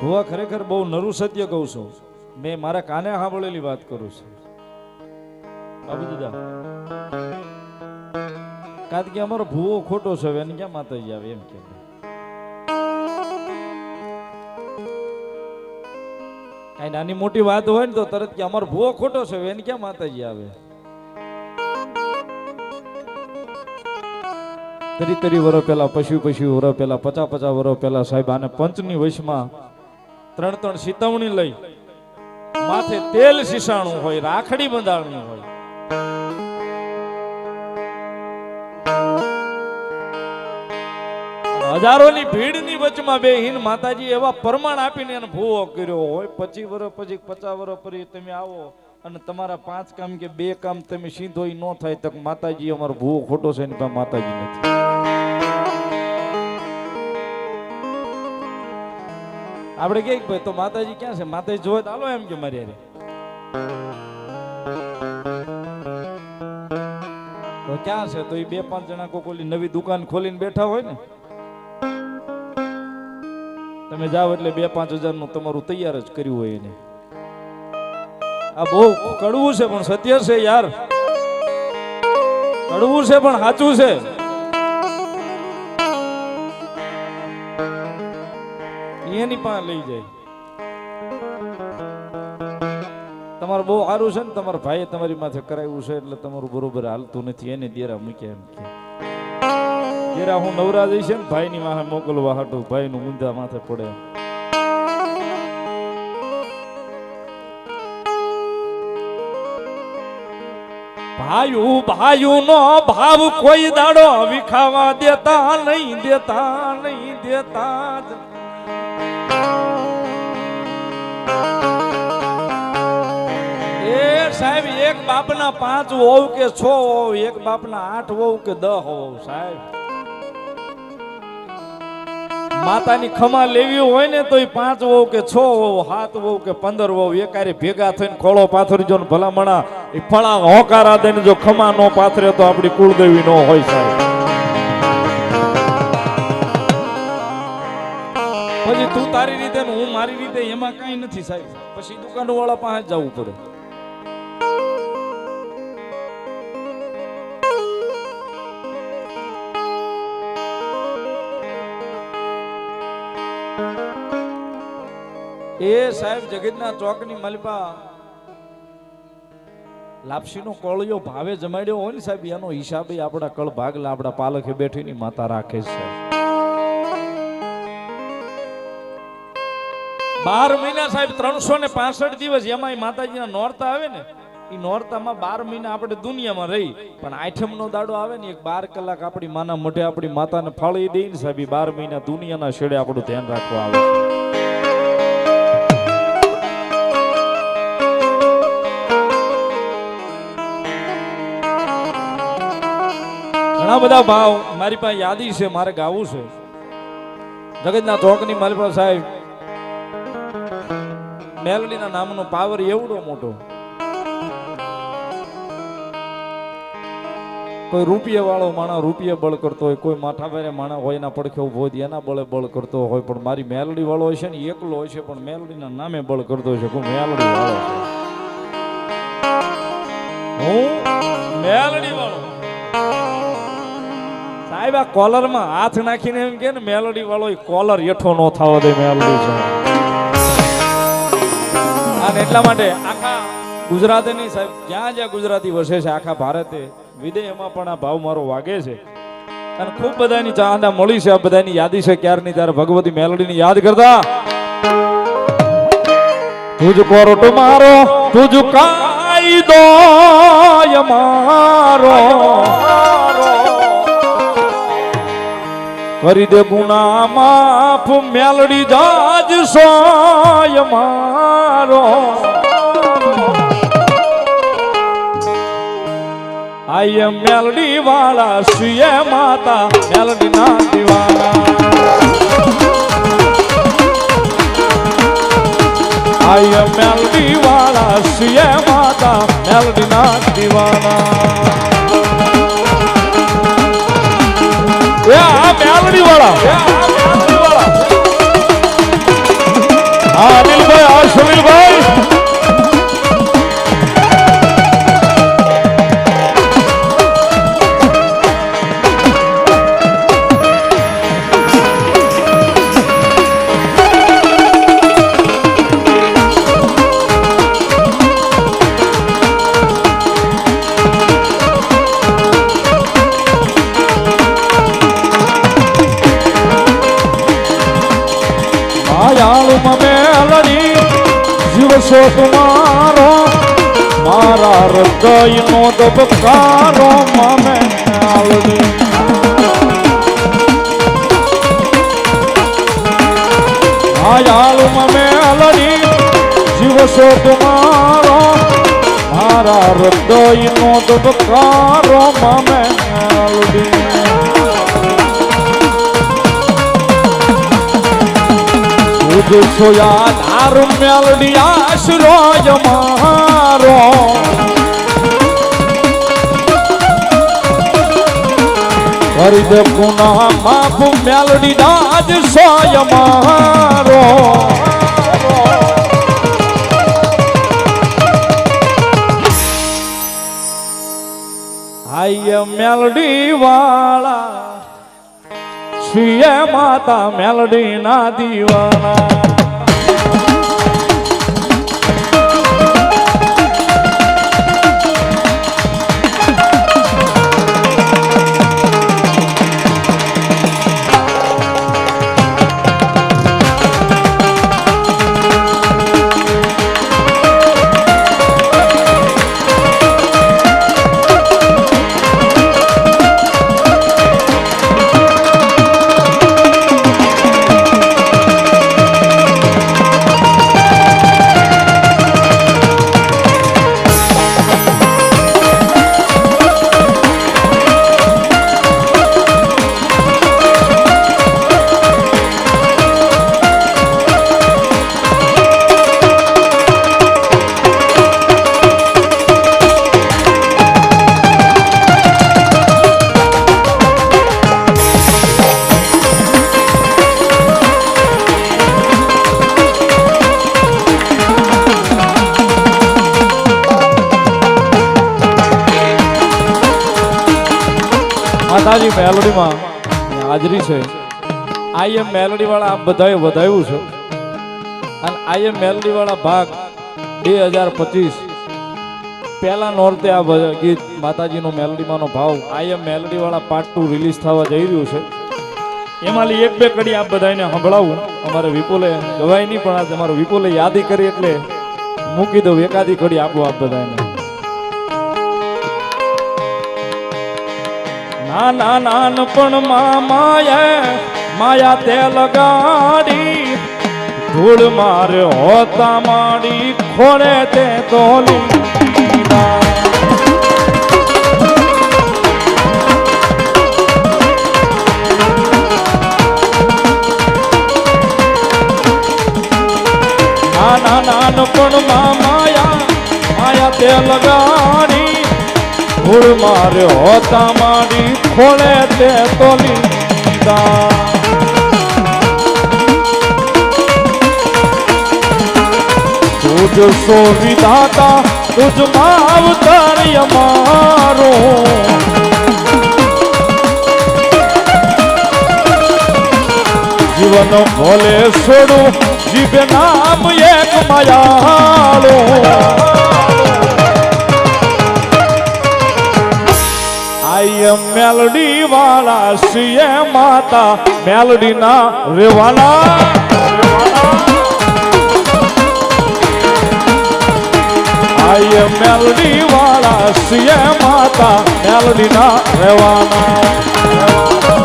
ભુવા ખરેખર બહુ નરું સત્ય કહું છું. મેં મારા કાને સાંભળેલી વાત કરું છું. બાબુ દાદા. કારણ કે અમારો ભૂવો ખોટો છે એને ક્યાં માતાજી આવે એમ કે. કઈ નાની મોટી વાત હોય ને તો તરત કે અમારો ભૂવો ખોટો છે એને ક્યાં માતાજી આવે? તરી તરી વરો પેલા પશુ પશુ વરો પેલા પચા પચા વરો પેલા સાહેબ આને પંચની વશમાં ત્રણ ત્રણ સીતવણી લઈ. માથે તેલ શીશાણું હોય, રાખડી બંધાણી હોય. હજારોની ભીડની વચમાં બે હિન માતાજી એવા પ્રમાણ આપીને એને ભૂવો કર્યો હોય. પચી વર્ષ પછી, પચાસ વર્ષ પછી તમે આવો અને તમારા પાંચ કામ કે બે કામ તમે સીધો ન થાય તો માતાજી અમારો ભૂવો ખોટો છે એની માતાજી નથી. આપણે કે ભાઈ, તો માતાજી ક્યાં છે? માતાજી જોવે તો હાલો એમ કે મારી તો ક્યાં છે? તો એ બે પાંચ જણા કોઈ ઓલી નવી દુકાન ખોલીને બેઠા હોય ને. તમે જાઓ એટલે બે પાંચ હજારનું તમારું તૈયાર જ કર્યું હોય એને. આ બહુ કડવું છે, પણ સત્ય છે યાર. કડવું છે, પણ સાચું છે. એની પાસે લઈ જાય. તમારું બહુ સારું છે ને, તમારા ભાઈએ તમારી માથે કરાવ્યું છે એટલે તમારું બરોબર હાલતું નથી. એને દેરા મૂક્યા એમ કે. દેરા હું નવરા જઈશ ને, ભાઈની માથે મોકલવા હાટું, ભાઈનું ઊંધા માથે પડે ભાયુ ભાયું નો ભાવ કોઈ દાડો વિખાવા દેતા નહીં દેતા નહીં, દેતા. સાહેબ, એક બાપના પાંચ હોવ કે છ હોવ એક બાપના આઠ હોવ કે દહ હોવ સાહેબ? માતાની ખમા લેવી હોય ને તો એ પાંચ હોવ કે છ હોવ સાત હોવ કે પંદર હોવ એકારે ભેગા થઈને ખોળો પાથરી જો ભલામણા, એ ફળા હોકારા દઈને જો ખમા નો પાથરે તો આપણી કુળદેવી નો હોય સાહેબ. તારી રીતે ને હું મારી રીતે એમાં કઈ નથી સાહેબ. પછી દુકાન વાળા પાસે જવું પડે. એ સાહેબ જગતના ચોકની મલપા લાપસીનો કોળિયો ભાવે જમાડ્યો હોય ને સાહેબ, એનો હિસાબે આપણા કળ ભાગલા આપણા પાલખે બેઠીની માતા રાખે છે. બાર મહિના સાહેબ, ત્રણસો ને પાસઠ દિવસ એમાં માતાજીના નોરતા આવે ને એ નોરતામાં બાર મહિના આપણે દુનિયામાં રહી, પણ આઠમ નો દાડો આવે ને, એક બાર કલાક આપણી માના મોઢે આપણી માતાને ફાળી દઈ ને સાહેબ બાર મહિના દુનિયાના છેડે આપણું ધ્યાન રાખવા આવે ઘણા બધા ભાવ મારી પાસે યાદી છે, મારે ગાવું છે. જગતના ચોકની મારી પાસે સાહેબ મેલડીના નામનો પાવર એવડો મોટો. કોઈ રૂપિયા વાળો માણસ રૂપિયા બળ કરતો હોય, કોઈ માથાભારે માણસ હોય, એના પડખે ઊભો હોય એના બળે બળ કરતો હોય. પણ મારી મેલડી વાળો હોય છે ને એકલો હોય છે પણ મેલડીના નામે બળ કરતો હોય છે કોઈ મેલડી વાળો હું મેલડી વાળો સાહેબ, આ કોલરમાં હાથ નાખીને એમ કે ને મેલડી વાળો કોલર હેઠો ન થવા દે, મેલડી છે. અને એટલા માટે આખા ગુજરાતની સાહેબ જ્યાં જ્યાં ગુજરાતી વસે છે, આખા ભારતે વિદેશમાં પણ આ ભાવ મારો વાગે છે. અને ખૂબ બધાની ચાહના મળી છે, આ બધાની યાદી છે, ક્યારની ત્યારે ભગવતી મેલોડીની યાદ કરતા. તુજ કોરોટ મારો, તુજ કાયદો મારો. કરી દે ગુના માફ, મેલડી જાજ સોય મારો. આય મેલડી વાળા સુયે માતા મેલડી ના દીવાના. આય મેલડી વાળા સુયે માતા મેલડી ના દીવાના મેલડી વાળા. હા માયાળુમાં મેલડી જીવશો તમારો મારા હૃદયનો દબકારો મને આલડી માયાળુમાં મેલડી જીવશો તમારો મારા હૃદયનો દબકારો મમે આલડી યાદ આરું મેલડી આશરો મારો. હરિદ પુનઃ માફ મેલડી દાજ સોય મારો. આય મેલડી વાળા. છીએ માતા મેલડી ના દીવાના. માતાજી મેલોડીમાં હાજરી છે. આઈ એમ મેલોડી વાળા આપ બધાએ વધાવ્યું છે. અને આઈ એમ મેલોડી વાળા ભાગ બે હજાર પચીસ. પહેલા નોરતે આ ગીત માતાજીનો મેલોડીમાંનો ભાવ આઈ એમ મેલોડી વાળા પાર્ટ ટુ રિલીઝ થવા જઈ રહ્યું છે. એમાંથી એક બે કડી આપ બધાને સંભળાવું. અમારે વિપુલે ગવાય નહીં, પણ આજે અમારો વિપુલે યાદી કરી એટલે મૂકી દઉં એકાદી કડી આપો આપ બધાને. નાના નાનપણમાં માયા માયા તે લગાડી, ધૂળ મારે હોતા માડી, ખોળે તે તોલી નાના નાનપણમાં માયા માયા તે લગાડી ધૂળ માર્યો, હોતા માડી ખોળે તે તોલી તુજ સો વિધાતા તુજ માવતર અમારો જીવન ભોલે છોડું જીભ નામ એક માયાળો. મેલડી વાળા સીએ માતા મેલડી ના રેવાના આય મેલડી વાળા સીએ માતા મેલડી ના રેવાના